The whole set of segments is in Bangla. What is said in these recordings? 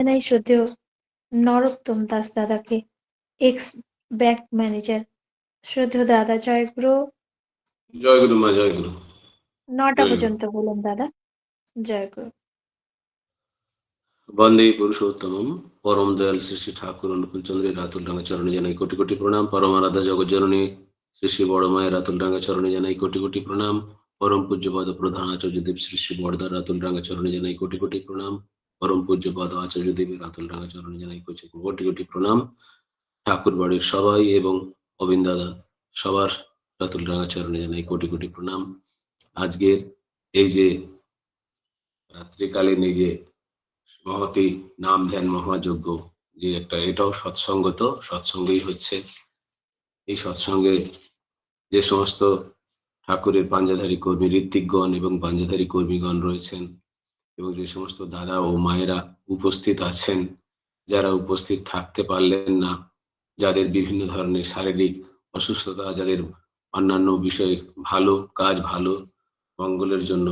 জানাই শ্রদ্ধেয় নরোত্তম দাস দাদাকে এক্স ব্যাংক ম্যানেজার শ্রদ্ধেয় দাদা জয়গুরু জয় গুরু মা জয় গুরু নটা পর্যন্ত বলুন দাদা জয়গুরু। বন্দে পুরুষোত্তম পরম দয়াল শ্রী শ্রী ঠাকুর অনুকূল চন্দ্রের রাতুল ডাঙ্গা চরণে জানাই কোটি কোটি প্রণাম। পরম আরাধা জগৎ জননী শ্রী শ্রী বড় মায়ের রাতুল ডাঙ্গা চরণে জানাই কোটি কোটি প্রণাম। পরম পূজ্যপদ প্রধান আচার্যদেব শ্রী শ্রী বড়দার রাতুল ডাঙ্গা চরণে জানাই কোটি কোটি প্রণাম। পরম পূজ্যপদ আচার্যদেবের রাতুল ডাঙ্গা চরণে জানাই কোটি কোটি কোটি প্রণাম। ঠাকুর বাড়ির সবাই এবং অবিন দাদা সবার রাতুল ডাঙ্গা চরণে জানাই কোটি কোটি প্রণাম। আজকের এই যে রাত্রিকালীন এই যে মহতি নাম ধ্যান মহাযজ্ঞ যে একটা, এটাও সৎসঙ্গত, সৎসঙ্গেই হচ্ছে। এই সৎসঙ্গে যে সমস্ত ঠাকুরের পাঞ্জাধারী কর্মী, ঋত্বিকগণ এবং পাঞ্জাধারী কর্মীগণ রয়েছেন এবং যে সমস্ত দাদা ও মায়েরা উপস্থিত আছেন, যারা উপস্থিত থাকতে পারলেন না, যাদের বিভিন্ন ধরনের শারীরিক অসুস্থতা, যাদের অন্যান্য বিষয়ে ভালো কাজ, ভালো মঙ্গলের জন্য,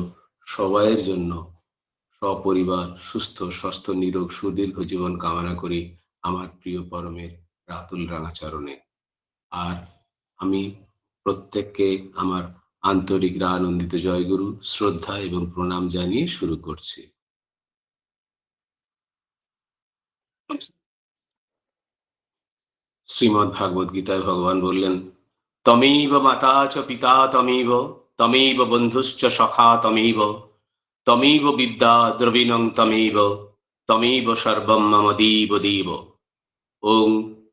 সবাইয়ের জন্য সপরিবার, সুস্থ, স্বাস্থ্য নিরোগ, সুদীর্ঘ জীবন কামনা করি আমার প্রিয় পরমের রাতুল রাঙাচরণে। আর আমি প্রত্যেককে আমার আন্তরিক আনন্দিত জয়গুরু, শ্রদ্ধা এবং প্রণাম জানিয়ে শুরু করছি। শ্রীমৎ ভাগবত গীতায় ভগবান বললেন, তমেইব মাতা চ পিতা তমেইব তমেইব বন্ধুশ্চ সখা তমেইব তমেইব বিদ্যা দ্রবিণং তমেইব তমেইব সর্বম মম দীব দীব। ওং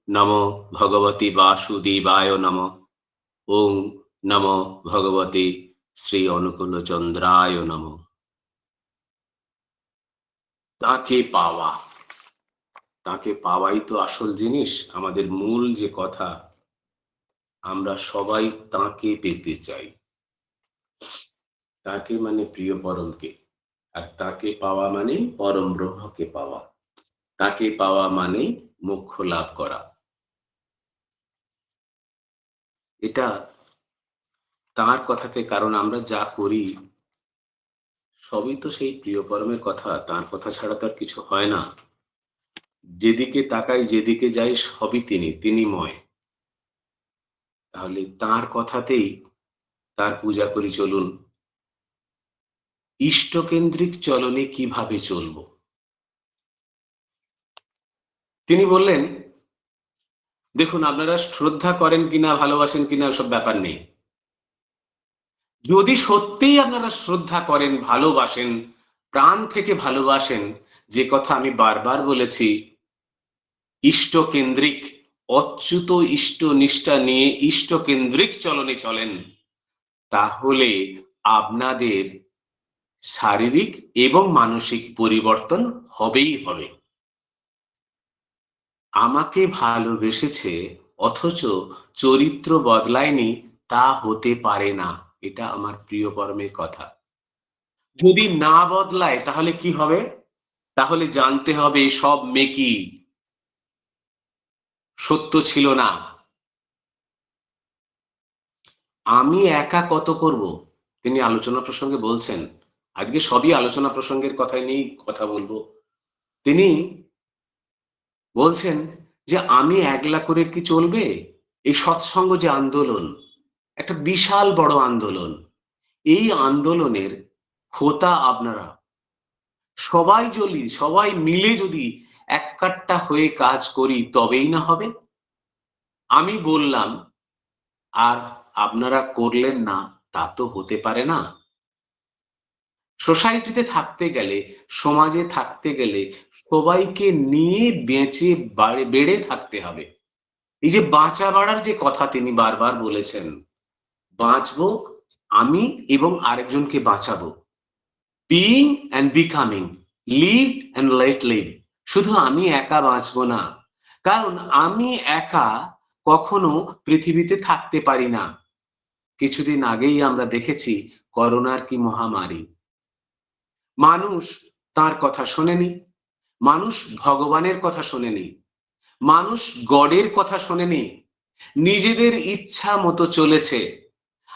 নম ভগবতী বাসুদেবায় নম। ওং নম ভগবতী শ্রী অনুকূল চন্দ্রায় নম। তাকে পাওয়া, তাকে পাওয়াই তো আসল জিনিস, আমাদের মূল যে কথা, আমরা সবাই তাকে পেতে চাই। তাকে মানে প্রিয় পরমকে, আর তাকে পাওয়া মানে পরম ব্রহ্মকে পাওয়া। তাকে পাওয়া মানে মোক্ষ লাভ করা। এটা তার কথাতে কারণ আমরা যা করি, সবই তো সেই প্রিয় পরমের কথা। তার কথা ছাড়া তো আর কিছু হয় না। যেদিকে তাকাই, যেদিকে যাই, সবই তিনি তিনি ময় তাহলে তার কথাতেই তার পূজা করি চলুন। ইষ্টকেন্দ্রিক চলনে কীভাবে চলব? তিনি বললেন, দেখুন, আপনারা শ্রদ্ধা করেন কিনা, ভালোবাসেন কিনা, ওসব ব্যাপার নেই। যদি সত্যিই আপনারা শ্রদ্ধা করেন, ভালোবাসেন, প্রাণ থেকে ভালোবাসেন, যে কথা আমি বারবার বলেছি, ইষ্টকেন্দ্রিক, অচ্যুত ইষ্ট নিষ্ঠা নিয়ে ইষ্টকেন্দ্রিক চলনে চলেন, তাহলে আপনাদের শারীরিক এবং মানসিক পরিবর্তন হবেই হবে। আমাকে ভালোবেসেছে, অথচ চরিত্র বদলায়নি, তা হতে পারে না। এটা আমার প্রিয় পরমের কথা। যদি না বদলায়, তাহলে কি হবে? তাহলে জানতে হবে সব মেকি। সত্য ছিল না। আমি একা কত করব? তিনি আলোচনা প্রসঙ্গে বলছেন। আজকে সবই আলোচনা প্রসঙ্গের কথাই নিয়েই কথা বলব। তিনি বলছেন যে, আমি একলা করে কি চলবে? এই সৎসঙ্গ যে আন্দোলন একটা বিশাল বড় আন্দোলন। এই আন্দোলনের হোতা আপনারা। সবাই যদি, সবাই মিলে যদি এক কাট্টা হয়ে কাজ করি, তবেই না হবে। আমি বললাম, আর আপনারা করলেন না, তা তো হতে পারে না। সোসাইটিতে থাকতে গেলে, সমাজে থাকতে গেলে সবাইকে নিয়ে বেঁচে বেড়ে থাকতে হবে। এই যে বাঁচা বাড়ার যে কথা তিনি বারবার বলেছেন বাঁচবো আমি এবং আরেকজনকে বাঁচাবো। Being and becoming live and let live শুধু আমি একা বাঁচবো না। কারণ আমি একা কখনো পৃথিবীতে থাকতে পারি না। কিছুদিন আগেই আমরা দেখেছি করোনার কি মহামারী। মানুষ তার কথা শোনেনি। মানুষ ভগবানের কথা শোনেনি। মানুষ গডের কথা শোনেনি। নিজেদের ইচ্ছা মতো চলেছে।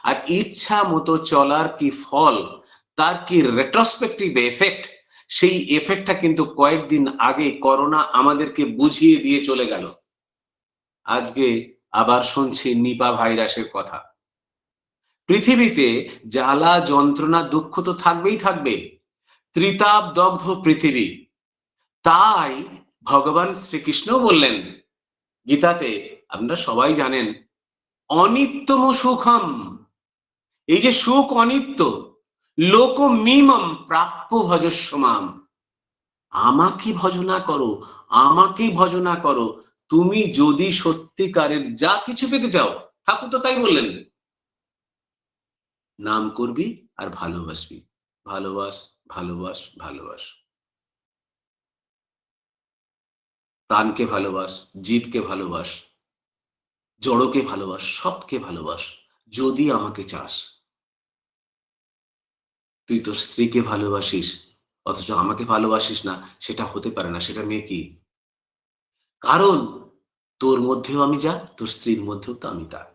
আর ইচ্ছা মতো চলার কি ফল? তার কি রেট্রোস্পেক্টিভ এফেক্ট সেই এফেক্টটা কিন্তু কয়েকদিন আগে করোনা আমাদেরকে বুঝিয়ে দিয়ে চলে গেল। আজকে আবার শুনছি নিপা ভাইরাসের কথা। পৃথিবীতে জ্বালা, যন্ত্রণা, দুঃখ তো থাকবেই থাকবে। ত্রিতাপ, দগ্ধ পৃথিবী। তাই ভগবান শ্রীকৃষ্ণ বললেন, গীতাতে আপনারা সবাই জানেন অনিত্যম সুখম এই যে সুখ অনিত্য লোক মিমম প্রাপ্য ভজস্বমাম। আমাকে ভজনা করো, আমাকে ভজনা করো, তুমি যদি সত্যিকারের যা কিছু পেতে চাও, ঠাকুর তো তাই বললেন। নাম করবি আর ভালোবাসবি। ভালোবাস ভালোবাস ভালোবাস। প্রাণকে ভালোবাস, জীবকে ভালোবাস, জড়কে ভালোবাস, সবকে ভালোবাস, যদি আমাকে চাস। তুই তোর স্ত্রীকে ভালোবাসিস, অথচ আমাকে ভালোবাসিস না, সেটা হতে পারে না, সেটা মেয়ে কি? কারণ তোর মধ্যেও আমি যা, তোর স্ত্রীর মধ্যেও তো আমি তা।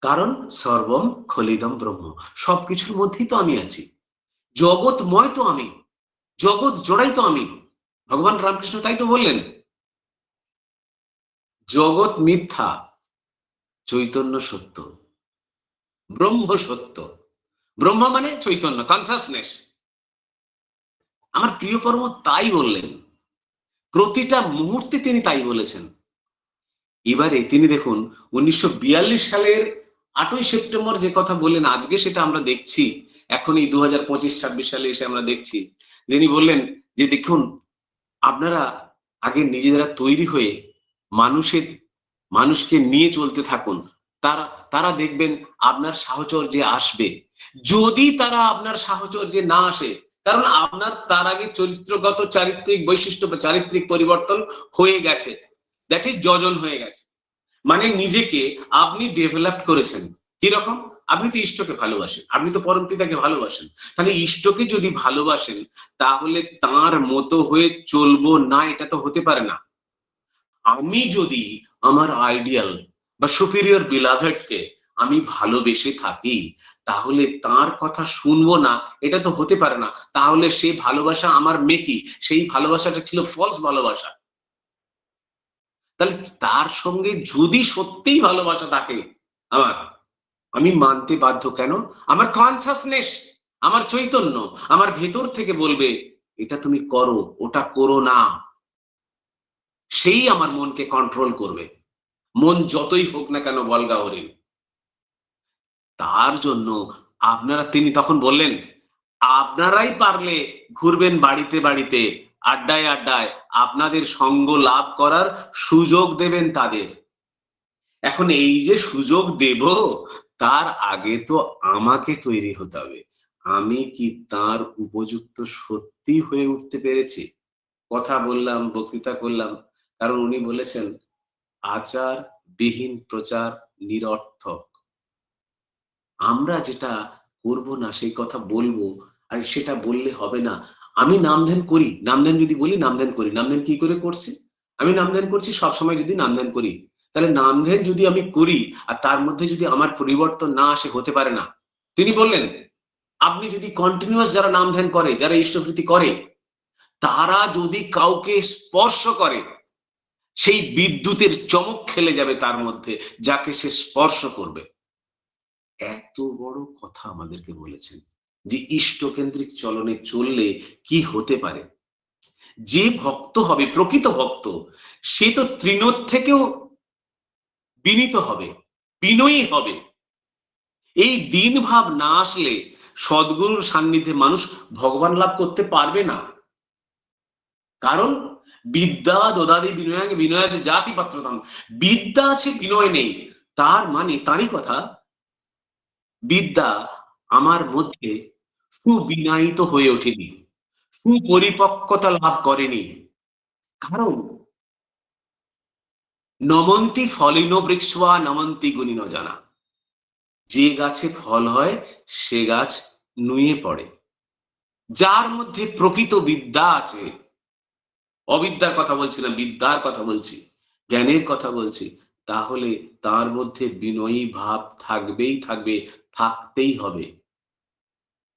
কারণ সর্বম খলিদম ব্রহ্ম, সবকিছুর মধ্যেই তো আমি আছি। জগৎময় তো আমি, জগৎ জোড়াই তো আমি। ভগবান রামকৃষ্ণ তাই তো বললেন। জগৎ মিথ্যা, চৈতন্য সত্য, ব্রহ্ম সত্য। ব্রহ্ম মানে চৈতন্য কনসাসনেস আমার প্রিয় পরম তাই বললেন। প্রতিটা মুহূর্তে তিনি তাই বলেছেন। এবারে তিনি দেখুন, উনিশশো বিয়াল্লিশ সালের আটই সেপ্টেম্বর যে কথা বললেন, আজকে সেটা আমরা দেখছি। এখন এই দু হাজার পঁচিশ, ছাব্বিশ সালে এসে আমরা দেখছি। তিনি বললেন যে, দেখুন, আপনারা আগে নিজেরা তৈরি হয়ে মানুষের, মানুষকে নিয়ে চলতে থাকুন। তারা তারা দেখবেন আপনার সাহচর্যে আসবে। যদি তারা আপনার সাহচর্যে না আসে, কারণ আপনার তার আগে চরিত্রগত, চারিত্রিক বৈশিষ্ট্য বা চারিত্রিক পরিবর্তন হয়ে গেছে। দ্যাট ইজ যজন হয়ে গেছে। মানে নিজেকে আপনি ডেভেলপ করেছেন। কীরকম? আপনি তো ইষ্টকে ভালোবাসেন। আপনি তো পরম পিতাকে ভালোবাসেন। তাহলে ইষ্টকে যদি ভালোবাসেন, তাহলে তার মতো হয়ে চলবো না, এটা তো হতে পারে না। আমি যদি আমার আইডিয়াল বা সুপিরিয়র বিলাভেডকে আমি ভালোবেসে থাকি, তাহলে তার কথা শুনব না, এটা তো হতে পারে না। তাহলে সে ভালোবাসা আমার মেকি, সেই ভালোবাসাটা ছিল ফলস ভালোবাসা। তাহলে তার সঙ্গে যদি সত্যিই ভালোবাসা থাকে, আমার, আমি মানতে বাধ্য কেন? আমার কনসাসনেস আমার চৈতন্য, আমার ভেতর থেকে বলবে, এটা তুমি করো, ওটা করো না। সেই আমার মনকে কন্ট্রোল করবে। মন যতই হোক না কেন বলগা হরিণ তার জন্য আপনারা তিনি তখন বললেন, আপনারাই পারলে ঘুরবেন বাড়িতে বাড়িতে, আড্ডায় আড্ডায়। আপনাদের সঙ্গ লাভ করার সুযোগ দেবেন তাদের। এখন এই যে সুযোগ দেব, তার আগে তো আমাকে তৈরি হতে হবে। আমি কি তার উপযুক্ত সত্যি হয়ে উঠতে পেরেছি? কথা বললাম, বক্তৃতা করলাম। কারণ উনি বলেছেন, আচার বিহীন প্রচার নিরর্থক। আমরা যেটা করব না, সেই কথা বলব, আর সেটা বললে হবে না। আমি নামধ্যান করি নামধ্যান যদি বলি নামধ্যান করি। নামধ্যান কি করে করছি? আমি নামধ্যান করছি, সবসময় যদি নামধ্যান করি। তাহলে নামধ্যান যদি আমি করি, আর তার মধ্যে যদি আমার পরিবর্তন না আসে, হতে পারে না। তিনি বললেন, আপনি যদি কন্টিনিউয়াস যারা নামধ্যান করে, যারা ইষ্টভৃতি করে, তারা যদি কাউকে স্পর্শ করে, সেই বিদ্যুতের চমক খেলে যাবে তার মধ্যে, যাকে সে স্পর্শ করবে। এত বড় কথা আমাদেরকে বলেছেন যে ইষ্টকেন্দ্রিক চলনে চললে কি হতে পারে? যে ভক্ত হবে, প্রকৃত ভক্ত, সে তো তৃণর থেকেও বিনীত হবে, বিনয়ী হবে। এই দিন ভাব না আসলে সদ্গুরুর সান্নিধ্যে মানুষ ভগবান লাভ করতে পারবে না। কারণ বিদ্যা দদাদি বিনয় বিনয়ের জাতি পাত্রতাম বিদ্যা আছে, বিনয় নেই। তার মানে তারই কথা বিদ্যা আমার মধ্যে সুবিনায়িত হয়ে ওঠেনি, সুপরিপক্কতা লাভ করেনি। কারণ নমন্তি ফলিন বৃক্ষা নমন্তি গুণী ন জানা। যে গাছে ফল হয়, সে গাছ নুয়ে পড়ে। যার মধ্যে প্রকৃত বিদ্যা আছে, অবিদ্যার কথা বলছি না, বিদ্যার কথা বলছি, জ্ঞানের কথা বলছি, তাহলে তার মধ্যে বিনয়ী ভাব থাকবেই থাকবে। থাকতেই হবে।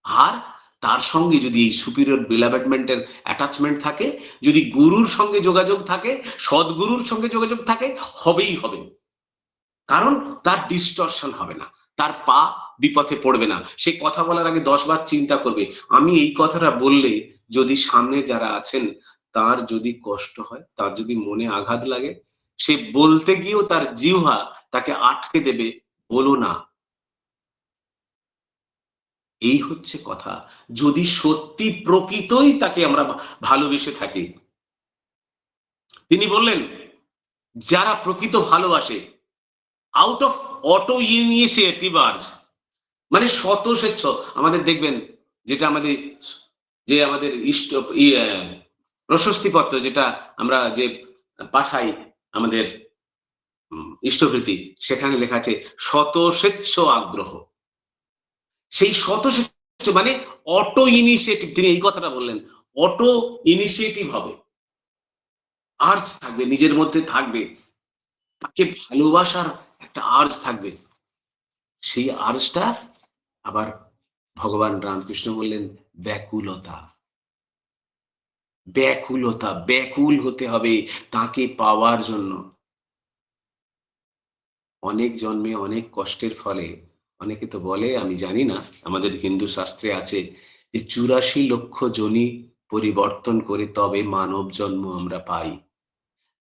আর তার সঙ্গে যদি এই সুপিরিয়র বিলাভেটমেন্টের অ্যাটাচমেন্ট থাকে, যদি গুরুর সঙ্গে যোগাযোগ থাকে, সদ্গুরুর সঙ্গে যোগাযোগ থাকে, হবেই হবে। কারণ তার ডিস্টরশন হবে না, তার পা বিপথে পড়বে না। সে কথা বলার আগে দশবার চিন্তা করবে, আমি এই কথাটা বললে যদি সামনে যারা আছেন, তার যদি কষ্ট হয়, তার যদি মনে আঘাত লাগে, সে বলতে গিয়েও তার জিহ্বা তাকে আটকে দেবে, বলো না। এই হচ্ছে কথা। যদি সত্যি প্রকৃতই তাকে আমরা ভালোবেসে থাকি। তিনি বললেন যারা প্রকৃত ভালোবাসে আউট অফ অটো ইনিশিয়েটিভার্স মানে শত স্বেচ্ছ আমাদের দেখবেন যেটা আমাদের যে আমাদের ইষ্ট ই- আহ, প্রশস্তিপত্র যেটা আমরা যে পাঠাই আমাদের ইষ্টভৃতি সেখানে লেখা আছে শত স্বেচ্ছ আগ্রহ। সেই শত মানে অটো ইনিশিয়েটিভ, তিনি এই কথাটা বললেন, অটো ইনিশিয়েটিভ হবে। আর্জ থাকবে, নিজের মধ্যে থাকবে। তাকে ভালোবাসার একটা আর্জ থাকবে। সেই আর্জটা আবার ভগবান রামকৃষ্ণ বললেন, ব্যাকুলতা। ব্যাকুলতা, ব্যাকুল হতে হবে তাকে পাওয়ার জন্য। অনেক জন্মে অনেক কষ্টের ফলে অনেকে তো বলে, আমি জানি না, আমাদের হিন্দু শাস্ত্রে আছে যে চুরাশি লক্ষ জনি পরিবর্তন করে তবে মানব জন্ম আমরা পাই।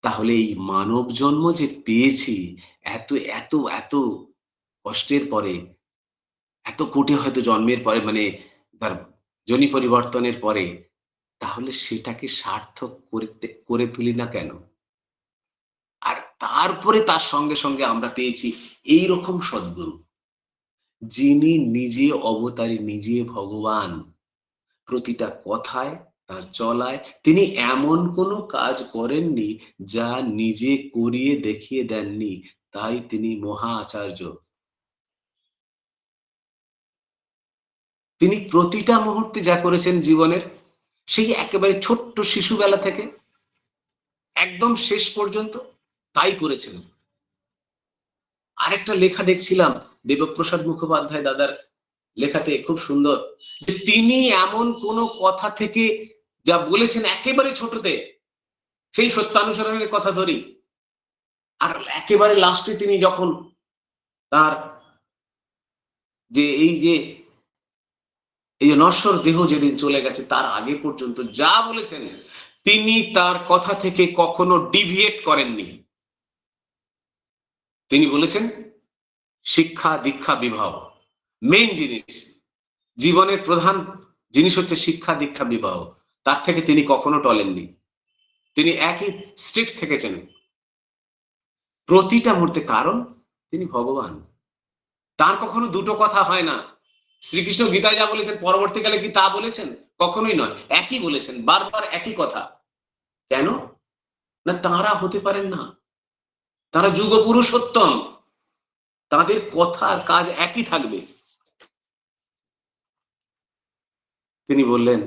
তাহলে এই মানব জন্ম যে পেয়েছি, এত এত এত কষ্টের পরে, এত কোটি হয়তো জন্মের পরে মানে তার জনি পরিবর্তনের পরে, তাহলে সেটাকে সার্থক করতে, করে তুলি না কেন? আর তারপরে তার সঙ্গে সঙ্গে আমরা পেয়েছি এই রকম সদ্গুরু। যিনি নিজে অবতারী নিজে ভগবান। প্রতিটা কথায়, তার চলায় তিনি এমন কোনো কাজ করেননি যা নিজে করিয়ে দেখিয়ে দেননি। তাই তিনি মহা আচার্য। তিনি প্রতিটা মুহূর্তে যা করেছেন জীবনের, সেই একেবারে ছোট্ট শিশুবেলা থেকে, একদম শেষ পর্যন্ত তাই করেছেন। আরেকটা লেখা দেখছিলাম দেবপ্রসাদ মুখোপাধ্যায় দাদার লেখাতে খুব সুন্দর যে তিনি এমন কোন কথা থেকে যা বলেছেন একেবারে ছোটতে, সেই সত্যানুসরণের কথা ধরি। আর একেবারে লাস্টে তিনি যখন তার যে এই যে এই যে নশ্বর দেহ যেদিন চলে গেছে তার আগে পর্যন্ত যা বলেছেন, তিনি তার কথা থেকে কখনো ডিভিয়েট করেননি। তিনি বলেছেন শিক্ষা, দীক্ষা, বিবাহ। মেইন জিনিস, জীবনের প্রধান জিনিস হচ্ছে শিক্ষা, দীক্ষা, বিবাহ। তার থেকে তিনি কখনো টলেননি। তিনি একই স্ট্রিক্ট থেকেছেন। প্রতিটা মুহূর্তে কারণ, তিনি ভগবান। তার কখনো দুটো কথা হয় না। শ্রীকৃষ্ণ গীতায় যা বলেছেন, পরবর্তীকালে কি তা বলেছেন? কখনোই নয়। একই বলেছেন, বারবার একই কথা। কেন? না তারা হতে পারেন না। তারা যুগ পুরুষোত্তম তাদের কথা আর কাজ একই থাকবে। তিনি বললেন,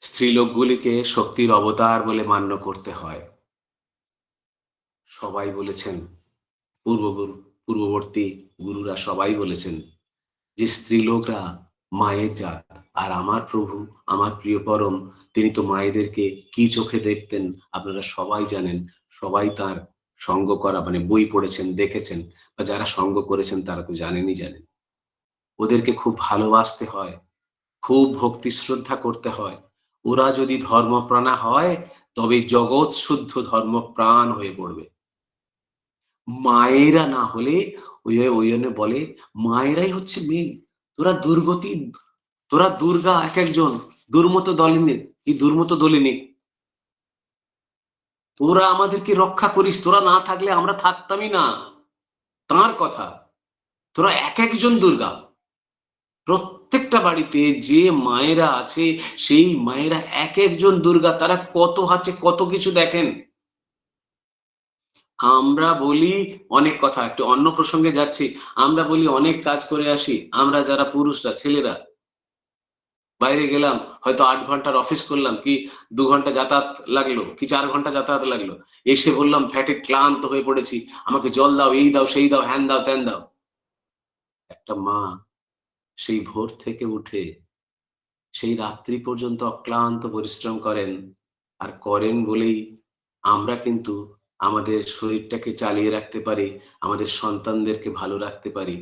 স্ত্রীলোকগুলিকে শক্তির অবতার বলে মান্য করতে হয়। সবাই বলেছেন, পূর্ব, পূর্ববর্তী গুরুরা সবাই বলেছেন যে, স্ত্রীলোকরা মায়ের জাত, আর আমার প্রভু, আমার প্রিয় পরম, তিনি তো মায়েদেরকে কি চোখে দেখতেন, আপনারা সবাই জানেন, সবাই তার সঙ্গ করা মানে বই পড়েছেন, দেখেছেন, বা যারা সঙ্গ করেছেন তারা তো জানেনই জানেন। ওদেরকে খুব ভালোবাসতে হয়, খুব ভক্তি শ্রদ্ধা করতে হয়। ওরা যদি ধর্মপ্রাণা হয়, তবে জগৎ শুদ্ধ ধর্মপ্রাণ হয়ে পড়বে। মায়েরা না হলে, ওই ওই জন্য বলে, মায়েরাই হচ্ছে মেন তোরা দুর্গতি, তোরা দুর্গা এক একজন দুর্মত দলিনী কি দুর্মত দলিনী তোরা আমাদেরকে রক্ষা করিস, তোরা না থাকলে আমরা থাকতামই না। তার কথা, তোরা এক একজন দুর্গা। প্রত্যেকটা বাড়িতে যে মায়েরা আছে, সেই মায়েরা এক একজন দুর্গা, তারা কত হাতে কত কিছু দেখেন। আমরা বলি অনেক কথা, একটু অন্য প্রসঙ্গে যাচ্ছি। আমরা বলি অনেক কাজ করে আসি। আমরা যারা পুরুষরা, ছেলেরা বাইরে গেলাম, হয়তো আট ঘণ্টার অফিস করলাম, কি দু ঘণ্টা যাতায়াত লাগল, কি চার ঘণ্টা যাতায়াত লাগল? এসে বললাম, ফ্যাটে ক্লান্ত হয়ে পড়েছি, আমাকে জল দাও, এই দাও, সেই দাও, হ্যান দাও, ত্যান দাও। একটা মা সেই ভোর থেকে উঠে সেই রাত্রি পর্যন্ত অক্লান্ত পরিশ্রম করেন, আর করেন বলেই আমরা কিন্তু আমাদের শরীরটাকে চালিয়ে রাখতে পারি, আমাদের সন্তানদেরকে ভালো রাখতে পারি।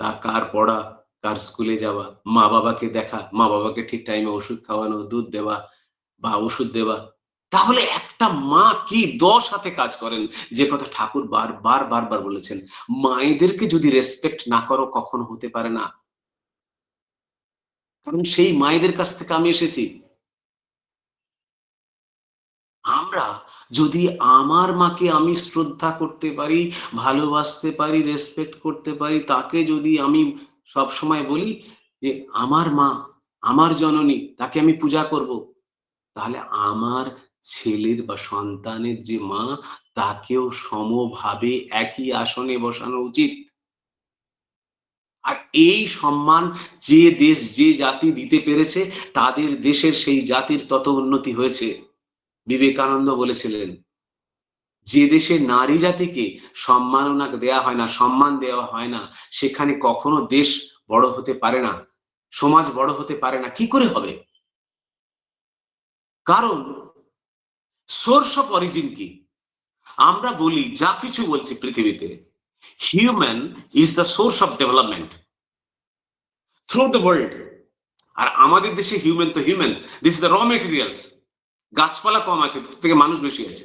তা কার পড়া কার স্কুলে যাওয়া, মা বাবাকে দেখা, মা বাবাকে ঠিক টাইমে ওষুধ খাওয়ানো, দুধ দেওয়া বা ওষুধ দেওয়া। তাহলে একটা মা কি দশ হাতে কাজ করেন? যে কথা ঠাকুর বারবার বারবার বলেছেন, মায়েদেরকে যদি রেসপেক্ট না করো কখনো হতে পারে না। কারণ সেই মায়েদের কাছ থেকে আমি এসেছি। আমরা যদি আমার মাকে আমি শ্রদ্ধা করতে পারি, ভালোবাসতে পারি রেসপেক্ট করতে পারি, তাকে যদি আমি সব সময় বলি যে, আমার মা, আমার জননী, তাকে আমি পূজা করব। তাহলে আমার ছেলের বা সন্তানের যে মা, তাকেও সমভাবে একই আসনে বসানো উচিত। আর এই সম্মান যে দেশ, যে জাতি দিতে পেরেছে, তাদের দেশের সেই জাতির তত উন্নতি হয়েছে। বিবেকানন্দ বলেছিলেন যে দেশে নারী জাতিকে সম্মাননা দেয়া হয় না, সম্মান দেওয়া হয় না, সেখানে কখনো দেশ বড় হতে পারে না, সমাজ বড় হতে পারে না। কি করে হবে? কারণ সোর্স অফ অরিজিন কি? আমরা বলি, যা কিছু বলছি পৃথিবীতে human is the source of development through the world আর আমাদের দেশে হিউম্যান তো human this the raw materials গাছপালা কম আছে থেকে মানুষ বেশি আছে।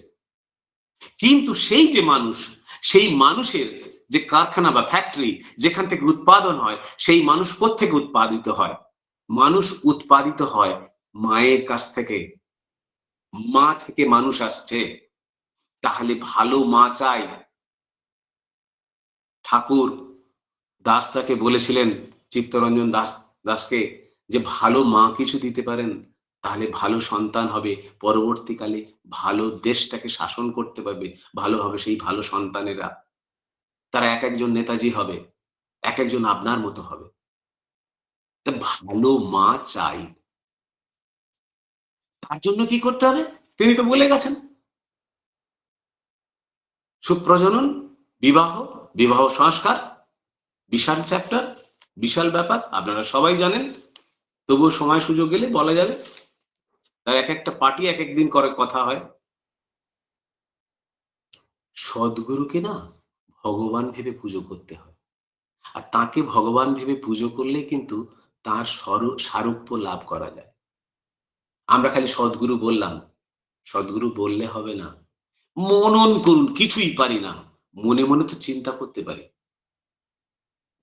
কিন্তু সেই যে মানুষ, সেই মানুষের যে কারখানা বা ফ্যাক্টরি যেখান থেকে উৎপাদন হয়, সেই মানুষ থেকে উৎপাদিত হয়? মানুষ উৎপাদিত হয় মায়ের কাছ থেকে। মা থেকে মানুষ আসছে। তাহলে ভালো মা চাই। ঠাকুর দাস তাকে বলেছিলেন, চিত্তরঞ্জন দাস, দাসকে যে ভালো মা কিছু দিতে পারেন তাহলে ভালো সন্তান হবে, পরবর্তীকালে ভালো দেশটাকে শাসন করতে পারবে, ভালো হবে সেই ভালো সন্তানেরা। তারা এক একজন নেতাজি হবে, এক একজন আপনার মতো হবে। তা ভালো মা চাই। তার জন্য কি করতে হবে? তিনি তো বলে গেছেন। সুপ্রজনন, বিবাহ বিবাহ সংস্কার, বিশাল চ্যাপ্টার বিশাল ব্যাপার, আপনারা সবাই জানেন। তবুও সময় সুযোগ গেলে বলা যাবে। এক একটা পার্টি এক একদিন করে কথা হয়। সদ্গুরুকে না ভগবান ভেবে পুজো করতে হয়। আর তাকে ভগবান ভেবে পুজো করলে কিন্তু তার সারূপ্য লাভ করা যায়। আমরা খালি সদ্গুরু বললাম, সদ্গুরু বললে হবে না। মনন করুন, কিছুই পারি না। মনে মনে তো চিন্তা করতে পারি।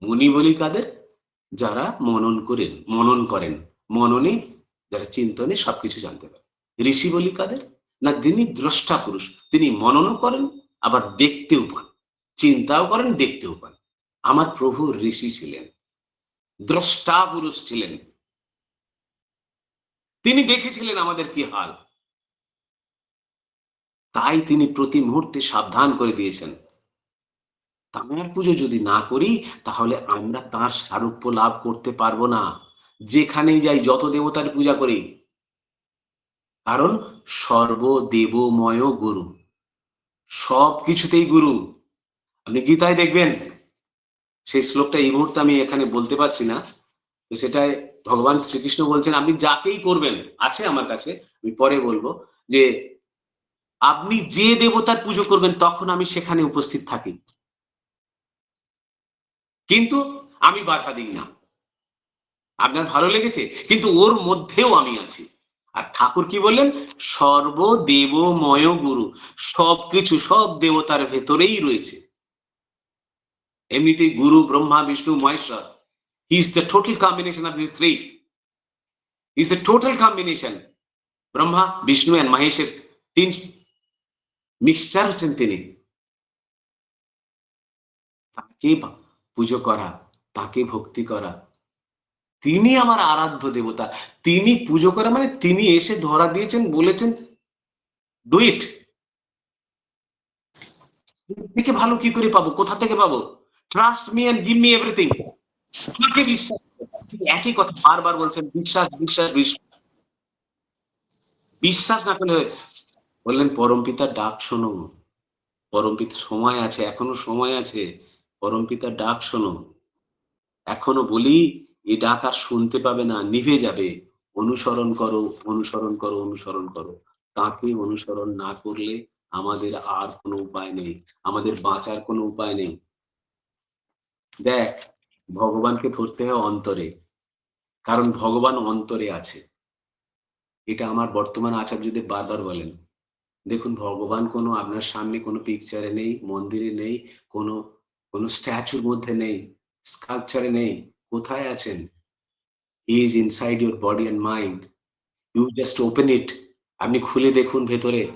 মুনি বলি কাদের? যারা মনন করেন মনন করেন। মননে যারা চিন্তনে সবকিছু জানতে পারে। ঋষি বলি কাদের? না তিনি দ্রষ্টা পুরুষ? তিনি মননও করেন, আবার দেখতেও পান। চিন্তাও করেন, দেখতেও পান। আমার প্রভু ঋষি ছিলেন। দ্রষ্টা পুরুষ ছিলেন। তিনি দেখেছিলেন আমাদের কি হাল। তাই তিনি প্রতি মুহূর্তে সাবধান করে দিয়েছেন। তাঁর পুজো যদি না করি, তাহলে আমরা তার সারূপ্য লাভ করতে পারব না। যেখানেই যাই, যত দেবতার পূজা করি। কারণ সর্বদেবময় গুরু। সব কিছুতেই গুরু। আপনি গীতায় দেখবেন, সেই শ্লোকটা এই মুহূর্তে আমি এখানে বলতে পারছি না সেটাই ভগবান শ্রীকৃষ্ণ বলছেন, আপনি যাকেই করবেন, আছে আমার কাছে, আমি পরে বলব, যে আপনি যে দেবতার পুজো করবেন, তখন আমি সেখানে উপস্থিত থাকি। কিন্তু আমি বাধা দিই না। আপনার ভালো লেগেছে? কিন্তু ওর মধ্যেও আমি আছি। আর ঠাকুর কি বললেন? সর্বদেবময় গুরু, সবকিছু সব দেবতার ভেতরেই রয়েছে। এমনিতেই guru, Brahma, Vishnu, Maheshwar is the total combination of this three is the total combination Brahma, Vishnu and মহেশের তিন মিক্সচার হচ্ছেন তিনি। তাকে পুজো করা, তাকে ভক্তি করা তিনি আমার আরাধ্য দেবতা। তিনি পুজো করা মানে তিনি এসে ধরা দিয়েছেন, বলেছেন ডু ইট থেকে ভালো কি করে পাবো? কোথা থেকে পাবো? Trust me and give me everything আমাকে বিশ্বাস একই কথা বারবার বলছেন, বিশ্বাস বিশ্বাস বিশ্বাস। বিশ্বাস না করলে বললেন, পরমপিতার ডাক শোনো। পরমপিতার সময় আছে, এখনও সময় আছে। পরমপিতার ডাক শোনো। এখনও বলি এই ডাক আর শুনতে পাবে না, নিভে যাবে। অনুসরণ করো অনুসরণ করো অনুসরণ করো। তাকে অনুসরণ না করলে আমাদের আর কোনো উপায় নেই, আমাদের বাঁচার কোনো উপায় নেই। দেখ, ভগবানকে ধরতে হয় অন্তরে, কারণ ভগবান অন্তরে আছে। এটা আমার বর্তমান আচার্যদেব বারবার বলেন। দেখুন, ভগবান কোনো, আপনার সামনে কোনো পিকচারে নেই, মন্দিরে নেই, কোনো কোনো স্ট্যাচুর মধ্যে নেই স্কাল্পচারে নেই। কোথায় আছেন? He is inside your body and mind you just open it আপনি খুলে দেখুন ভেতরে।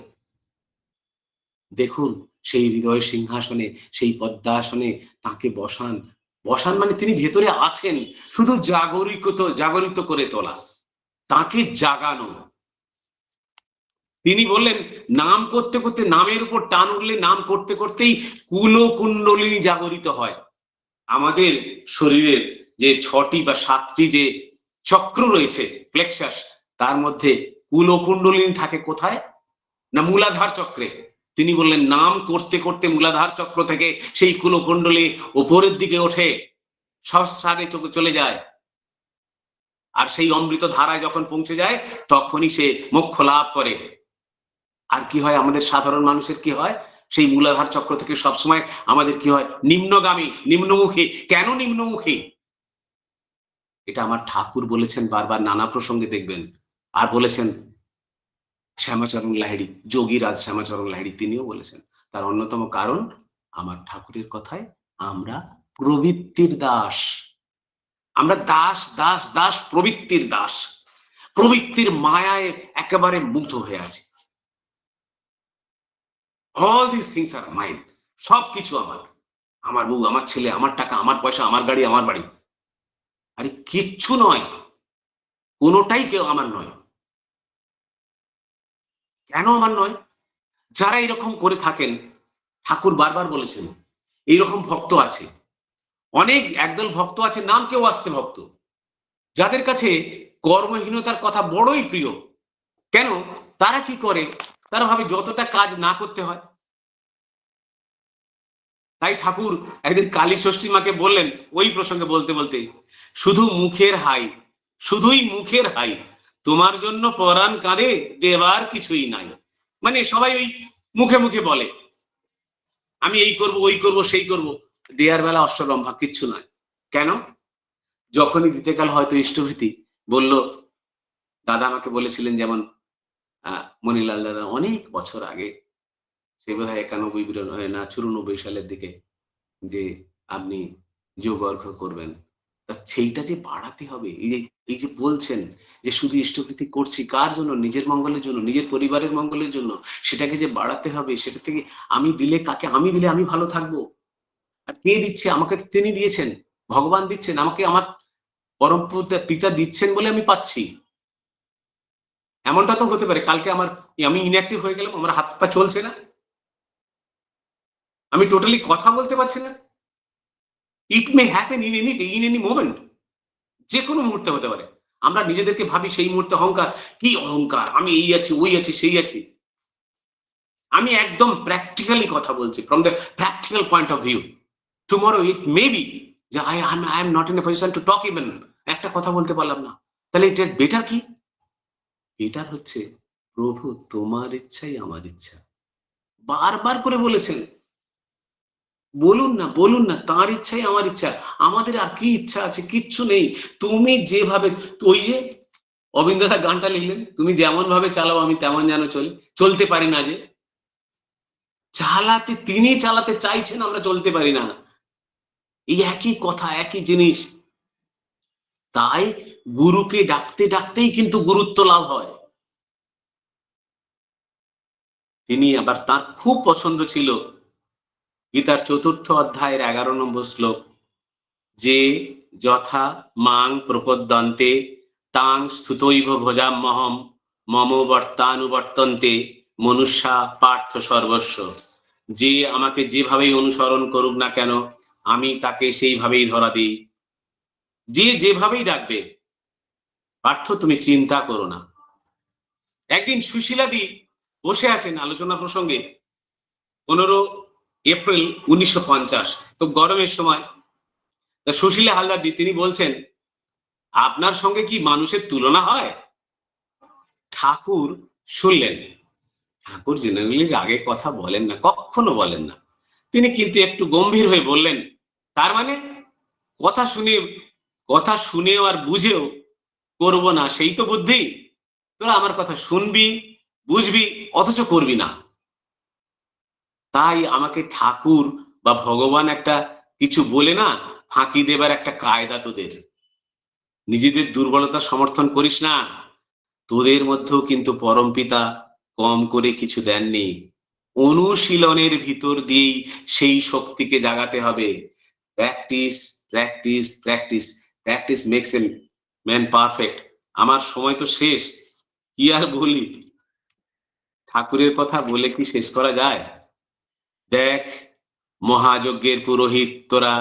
দেখুন সেই হৃদয় সিংহাসনে, সেই পদ্মাসনে তাকে বসান। বসান মানে তিনি ভেতরে আছেন। শুধু জাগরিত জাগরিত করে তোলা। তাকে জাগানো। তিনি বললেন, নাম করতে করতে নামের উপর টান উঠলে নাম করতে করতেই কুলো কুণ্ডলিনী জাগরিত হয়। আমাদের শরীরের যে ছটি বা সাতটি যে চক্র রয়েছে প্লেক্সাস, তার মধ্যে কুলকুণ্ডলিনী থাকে কোথায়? না মূলাধার চক্রে। তিনি বললেন, নাম করতে করতে মূলাধার চক্র থেকে সেই কুলকুণ্ডলী ওপরের দিকে ওঠে, সহস্রারে চলে যায়। আর সেই অমৃত ধারায় যখন পৌঁছে যায়, তখনই সে মোক্ষ লাভ করে। আর কি হয়? আমাদের সাধারণ মানুষের কি হয়? সেই মূলাধার চক্র থেকে সবসময় আমাদের কি হয়? নিম্নগামী, নিম্নমুখী। কেন নিম্নমুখী? এটা আমার ঠাকুর বলেছেন বারবার, নানা প্রসঙ্গে দেখবেন। আর বলেছেন শ্যামাচরণ লাহিড়ি, যোগীরাজ শ্যামাচরণ লাহিড়ি তিনিও বলেছেন। তার অন্যতম কারণ, আমার ঠাকুরের কথায় আমরা প্রবৃত্তির দাস। আমরা দাস দাস দাস, প্রবৃত্তির দাস। প্রবৃত্তির মায়ায় একেবারে মুগ্ধ হয়ে আছি। অল দিস থিংস আর মাইন্ড সবকিছু আমার। আমার বউ, আমার ছেলে, আমার টাকা, আমার পয়সা, আমার গাড়ি, আমার বাড়ি। আরে কিচ্ছু নয়। কোনোটাই কেউ আমার নয়। কেন আমার নয়? যারা এরকম করে থাকেন, ঠাকুর বারবার বলেছেন, এইরকম ভক্ত আছে। অনেক একদল ভক্ত আছে, নাম কেউ আসতে ভক্ত। যাদের কাছে কর্মহীনতার কথা বড়ই প্রিয়। কেন? তারা কি করে? তারা ভাবে যতটা কাজ না করতে হয় তাই ঠাকুর একদিন কালী ষষ্ঠী মাকে বললেন ওই প্রসঙ্গে বলতে বলতে শুধু মুখের হাই, শুধুই মুখের হাই, তোমার জন্য পরাণ কাঁদে দেবার কিছুই নাই। মানে সবাই ওই মুখে মুখে বলে, আমি এই করব, ওই করব, সেই করব। দেয়ার বেলা অষ্টলম্ভা কিচ্ছু নয়। কেন? যখনই দিতে গেল হয়তো ইষ্টভীতি বলল, দাদা আমাকে বলেছিলেন যেমন, আহ মনিলাল দাদা অনেক বছর আগে সে বোধ হয় একানব্বই না, চুরানব্বই সালের দিকে যে আপনি যোগ অর্ঘ করবেন। তা সেইটা যে বাড়াতে হবে, এই যে এই যে বলছেন যে শুধু ইষ্টভীতি করছি, কার জন্য? নিজের মঙ্গলের জন্য, নিজের পরিবারের মঙ্গলের জন্য সেটাকে যে বাড়াতে হবে, সেটা থেকে আমি দিলে কাকে? আমি দিলে আমি ভালো থাকব? আর কে দিচ্ছে? আমাকে তিনি দিয়েছেন। ভগবান দিচ্ছেন, আমাকে আমার পরম পিতা দিচ্ছেন বলে আমি পাচ্ছি। এমনটা তো হতে পারে, কালকে আমার, আমি ইনঅ্যাক্টিভ হয়ে গেলাম, আমার হাত পা চলছে না। আমি টোটালি কথা বলতে পারছি না। It may happen in any in any moment যে কোনো মুহূর্তে হতে পারে। আমরা নিজেদেরকে ভাবি সেই মুহূর্তে অহংকার। কি অহংকার? আমি এই আছি, ওই আছি, সেই আছি। আমি একদম প্র্যাকটিক্যালি কথা বলছি from the practical point of view tomorrow it may be যে I I am not in a position to talk even একটা কথা বলতে পারলাম না। তাহলে এটা বেটার কি? বেটার হচ্ছে, প্রভু, তোমার ইচ্ছাই আমার ইচ্ছা। বারবার করে বলেছেন। বলুন না বলুন না, তার ইচ্ছাই আমার ইচ্ছা। আমাদের আর কি ইচ্ছা আছে? কিচ্ছু নেই। তুমি যেভাবে, ওই যে অবিন্দদা গানটা লিখলেন, তুমি যেমন ভাবে চালাও, আমি তেমন যেন চলি, চলতে পারি না যে। চালাতে, তিনি চালাতে চাইছেন, আমরা চলতে পারি না। এই একই কথা, একই জিনিস। তাই গুরুকে ডাকতে, ডাকতেই কিন্তু গুরুত্ব লাভ হয়। তিনি আবার তার খুব পছন্দ ছিল। গীতার চতুর্থ অধ্যায়ের এগারো নম্বর শ্লোক, যে যথা মাং প্রপদ্যন্তে, তাং স্থুতৈব ভোজামহম মম বর্তানুবর্তন্তে, মনুষ্যা পার্থ সর্বস্ব। যে আমাকে যেভাবেই অনুসরণ করুক না কেন, আমি তাকে সেইভাবেই ধরা দিই। যে যেভাবেই ডাকবে, পার্থ তুমি চিন্তা করো না। একদিন সুশীলাদি বসে আছেন আলোচনা প্রসঙ্গে। পনেরো এপ্রিল উনিশশো পঞ্চাশ। তো গরমের সময়। তা সুশীলা হালদারদি তিনি বলছেন, আপনার সঙ্গে কি মানুষের তুলনা হয়? ঠাকুর শুনলেন। ঠাকুর জেনারেলি আগে কথা বলেন না, কখনো বলেন না। তিনি কিন্তু একটু গম্ভীর হয়ে বললেন, তার মানে? কথা শুনে, কথা শুনেও আর বুঝেও করব না, সেই তো বুদ্ধি। তোরা আমার কথা শুনবি, বুঝবি, অথচ করবি না। তাই আমাকে ঠাকুর বা ভগবান একটা কিছু বলে না, ফাঁকি দেবার একটা কায়দা তোদের। নিজেদের দুর্বলতা সমর্থন করিস না। তোদের মধ্যেও কিন্তু পরমপিতা কম করে কিছু দেননি। অনুশীলনের ভিতর দিয়েই সেই শক্তিকে জাগাতে হবে। Practice practice practice practice makes a man perfect আমার সময় তো শেষ। কি আর বলি? ঠাকুরের কথা বলে কি শেষ করা যায়? দেখ, মহাযজ্ঞের পুরোহিত, তোরা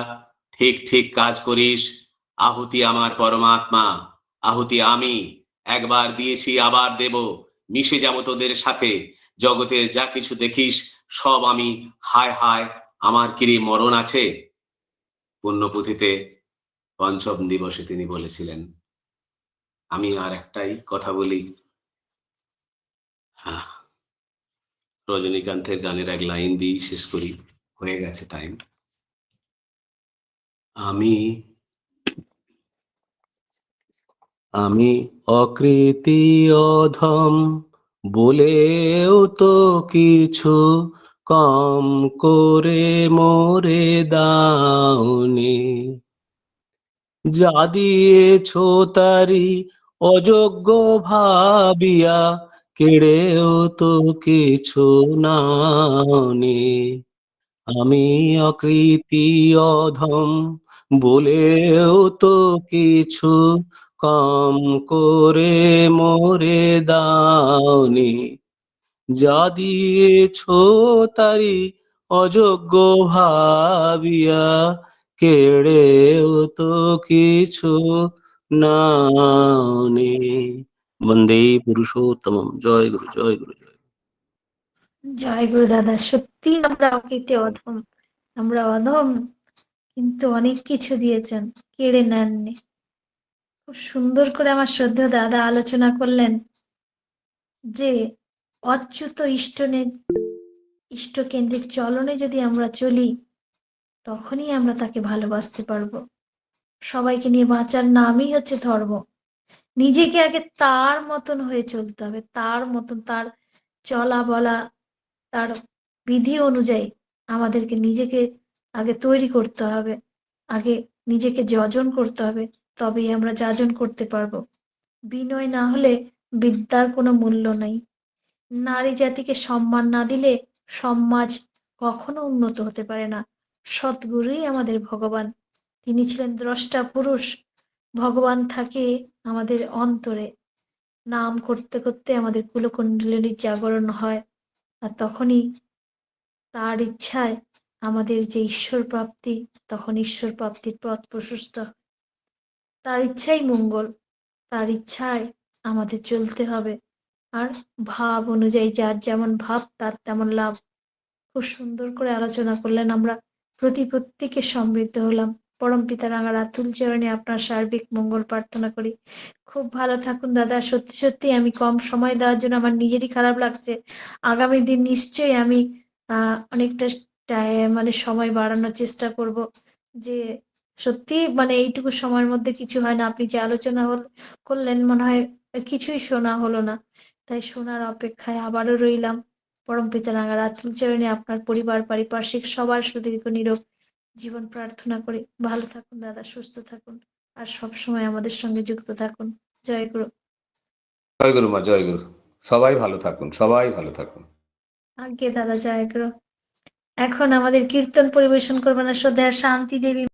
ঠিক ঠিক কাজ করিস। আহুতি আমার পরমাত্মা, আহুতি আমি। একবার দিয়েছি, আবার দেব। মিশে যাব তোদের সাথে। জগতের যা কিছু দেখিস, সব আমি, হায় হায়, আমার কিরে মরণ আছে। পুণ্যপুঁথিতে পঞ্চম দিবসে তিনি বলেছিলেন, আমি আর একটাই কথা বলি। হ্যাঁ। রজনীকান্তের গানের এক লাইন দিয়েই শেষ করি। হয়ে গেছে টাইম আমি আমি অকৃতি অধম বলেও তো কিছু কম করে মোরে দাওনি। যা দিয়েছ তারি অযোগ্য ভাবিয়া কেড়েও তো কিছু নাওনি। আমি অকৃতি অধম, বলেও তো কিছু কম করে মোরে দাওনি। যা দিয়েছ তারি অযোগ্য ভাবিয়া কেড়েও তো কিছু নাওনি। বন্দে পুরুষোত্তম জয় গুরু জয় গুরু, জয় জয় গুরু দাদা, সত্যি আমরা অকৃতি অধম, আমরা অধম, কিন্তু অনেক কিছু দিয়েছেন, কেড়ে নেননি। খুব সুন্দর করে আমার শ্রদ্ধেয় দাদা আলোচনা করলেন যে অচ্যুত ইষ্টনে, ইষ্টকেন্দ্রিক চলনে যদি আমরা চলি, তখনই আমরা তাকে ভালোবাসতে পারব। সবাইকে নিয়ে বাঁচার নামই হচ্ছে ধর্ম। নিজেকে আগে তার মতন হয়ে চলতে হবে। তার মতন তার চলা বলা, তার বিধি অনুযায়ী আমাদেরকে নিজেকে আগে তৈরি করতে হবে। আগে নিজেকে যজন করতে হবে, তবেই আমরা যাজন করতে পারব। বিনয় না হলে বিদ্যার কোনো মূল্য নেই। নারী জাতিকে সম্মান না দিলে সমাজ কখনো উন্নত হতে পারে না। সদ্গুরুই আমাদের ভগবান। তিনি ছিলেন দ্রষ্টা পুরুষ। ভগবান থাকে আমাদের অন্তরে। নাম করতে করতে আমাদের কুলকুণ্ডলিনীর জাগরণ হয় আর তখনই তার ইচ্ছায় আমাদের যে ঈশ্বর প্রাপ্তি, তখন ঈশ্বর প্রাপ্তির পথ প্রশস্ত। তার ইচ্ছাই মঙ্গল, তার ইচ্ছায় আমাদের চলতে হবে। আর ভাব অনুযায়ী যার যেমন ভাব, তার তেমন লাভ। খুব সুন্দর করে আলোচনা করলেন আমরা। প্রতি প্রত্যেকে সমৃদ্ধ হলাম। পরম পিতা রাঙা রাতুল চরণে আপনার সার্বিক মঙ্গল প্রার্থনা করি। খুব ভালো থাকুন দাদা, সত্যি সত্যি আমি কম সময় দেওয়ার জন্য আমার নিজেরই খারাপ লাগছে। আগামী দিন নিশ্চয়ই আমি অনেকটা মানে সময় বাড়ানোর চেষ্টা করব যে সত্যি মানে এইটুকু সময়ের মধ্যে কিছু হয় না। আপনি যে আলোচনা করলেন মনে হয় কিছুই শোনা হলো না। তাই শোনার অপেক্ষায় আবারও রইলাম। পরম পিতা রাঙা রাতুল চরণে আপনার পরিবার, পারিপার্শ্বিক সবার সুদীর্ঘ নিরোগ জীবন প্রার্থনা করি। ভালো থাকুন দাদা সুস্থ থাকুন। আর সব সময় আমাদের সঙ্গে যুক্ত থাকুন। জয় গুরু। জয় গুরু মা জয় গুরু। সবাই ভালো থাকুন সবাই ভালো থাকুন। আগে দাদা জয় গুরু। এখন আমাদের কীর্তন পরিবেশন করবেন শ্রদ্ধা শান্তি দেবী